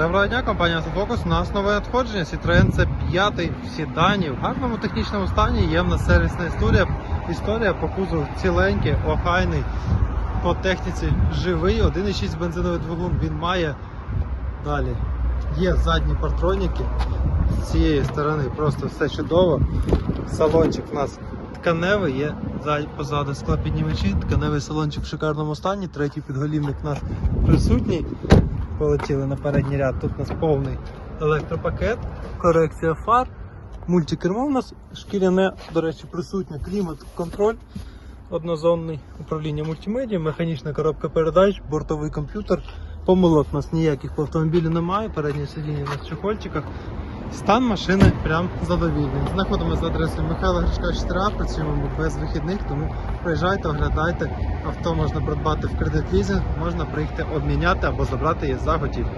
Доброго дня, компанія Автофокус. У нас нове надходження. Citroen c 5 в седані в гарному технічному стані. Є в нас сервісна історія. Історія по кузову ціленький, охайний, по техніці живий, 1,6 бензиновий двигун. Він має далі. Є задні партроніки з цієї сторони, просто все чудово. Салончик у нас тканевий, є позаду склопіднімачі, тканевий салончик в шикарному стані, третій підголівник у нас присутній. Полетіли на передній ряд. Тут у нас повний електропакет, корекція фар, мультикермо у нас шкіряне, до речі, присутнє, клімат, контроль, однозонний управління мультимедіа, механічна коробка передач, бортовий комп'ютер. Помилок у нас ніяких по автомобілю немає, переднє сидіння в чехольчиках. Стан машини прям задовільний. Знаходимося за адресою Михайла Гришка 4А, працюємо без вихідних, тому приїжджайте, оглядайте. Авто можна придбати в кредит лізинг, можна приїхати обміняти або забрати її за готівку.